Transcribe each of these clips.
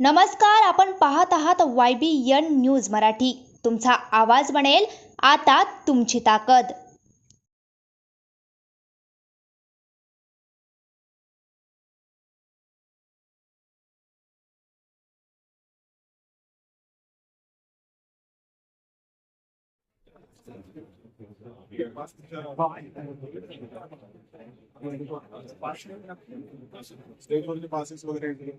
नमस्कार आपण पाहत आहात Y B N news Marathi. तुमचा आवाज बनेल आता तुमची ताकद. स्टेट पासेस वगैरे.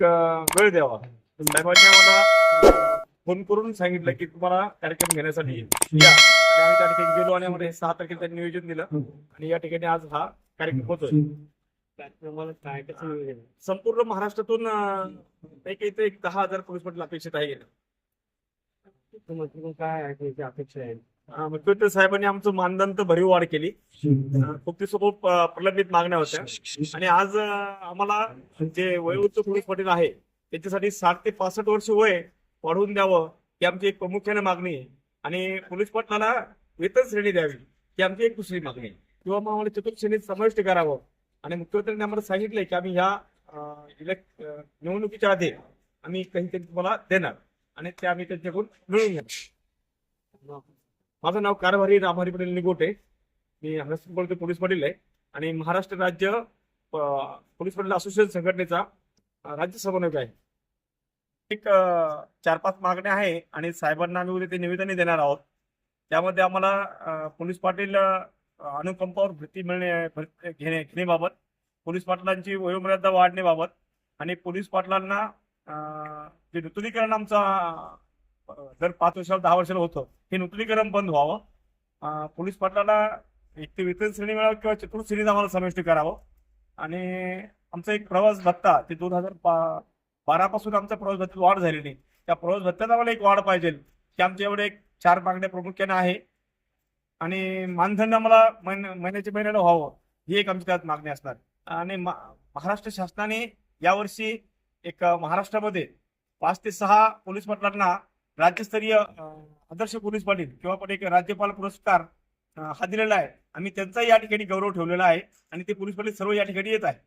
एक वेळ द्यावा. साहेबांनी आम्हाला फोन करून सांगितलं की तुम्हाला कार्यक्रम घेण्यासाठी या. आणि आम्ही त्या ठिकाणी गेलो आणि आम्हाला सहा तारखेला त्यांनी नियोजन दिलं. आणि या ठिकाणी आज हा कार्यक्रम होतोय. कार्यक्रमाला काय कसं नियोजन आहे? संपूर्ण महाराष्ट्रातून एक इथे एक दहा हजार पोलीस पाटील अपेक्षित आहे. मुख्यमंत्री काय अपेक्षा आहे? मुख्यमंत्री साहेबांनी आमचं मानधन तर भरीव वाढ केली खूप दिवस खूप प्रलंबित मागण्या होत्या. आणि आज आम्हाला जे वयोवृद्ध पोलीस पाटील आहे त्याच्यासाठी साठ ते पासष्ट वर्ष वय वाढवून द्यावं ही आमची एक प्रामुख्याने मागणी आहे. आणि पोलीस पाटलाला वेतन श्रेणी द्यावी ही आमची एक दुसरी मागणी आहे. किंवा मग आम्हाला चतुर्थ श्रेणीत समाविष्ट करावं. आणि मुख्यमंत्र्यांनी आम्हाला सांगितलंय की आम्ही ह्या इलेक्ट निवडणुकीच्या आधी आम्ही काहीतरी तुम्हाला देणार. आणि ते आम्ही त्यांच्याकडून मिळवून घेणार. माझं नाव कारभारी रामहरी पटेल निगोटे. मी हरसून बोलतो पोलीस पाटील आहे. आणि महाराष्ट्र राज्य पोलीस पाटील असोसिएशन संघटनेचा राज्य समन्वयक आहे. एक चार पाच मागण्या आहे आणि साहेबांना आम्ही उद्या ते निवेदनही देणार आहोत. त्यामध्ये आम्हाला पोलीस पाटील अनुकंपावर भरती मिळणे भरती घेणे घेण्याबाबत पोलीस पाटलांची वयोमर्यादा वाढण्याबाबत आणि पोलीस पाटलांना जे नूतनीकरण आमचा दर पाच वर्षाला दहा वर्षाला होतं हे नूतनीकरण बंद व्हावं. पोलीस पाटलाला एक ते वेतन श्रेणी मिळावं किंवा चतुर्थ श्रेणीत आम्हाला समाविष्ट करावं. आणि आमचा एक प्रवास भत्ता ते दोन हजार बारा पासून आमचा प्रवास भत्त्यात वाढ झालेली त्या प्रवास भत्त्यात आम्हाला एक वाढ पाहिजे. की आमच्या एवढे एक चार मागण्या प्रामुख्याने आहे. आणि मानधन आम्हाला महिन महिन्याच्या महिन्याला व्हावं ही एक आमची त्यात मागणी असणार. आणि मा- महाराष्ट्र शासनाने यावर्षी एक महाराष्ट्रामध्ये पाच ते सहा पोलीस पाटलांना राज्यस्तरीय आदर्श पोलीस पाटील किंवा पण एक राज्यपाल पुरस्कार हा दिलेला आहे. आम्ही त्यांचा या ठिकाणी गौरव ठेवलेला आहे आणि ते पोलीस पाटील सर्व या ठिकाणी येत आहे.